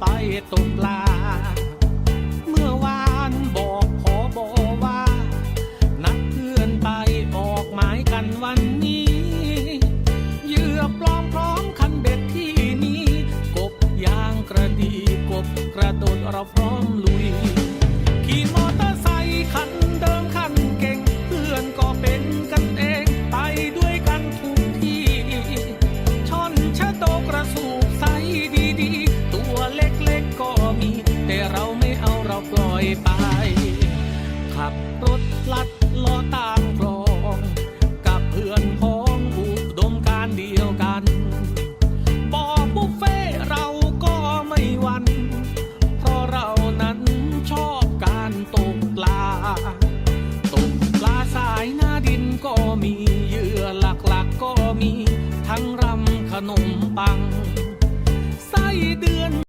ไปตกปลา เมื่อวานบอกขอบอว่า นัดเพื่อนไปออกหมายกันวันนี้เหยื่อปลอมพร้อมคันเบ็ดที่นี้ กบยางกระดีกบกระโดดเราพร้อมลุย แต่เราไม่เอาเราปล่อยไป ขับรถลัดล้อตามคลอง กับเพื่อนพ้องอุดมการเดียวกันบอบุฟเฟ่เราก็ไม่หวัน เพราะเรานั้นชอบการตกปลา ตกปลาสายหน้าดินก็มีเหยื่อหลักๆกก็มี ทั้งรำขนมปัง ไส้เดือ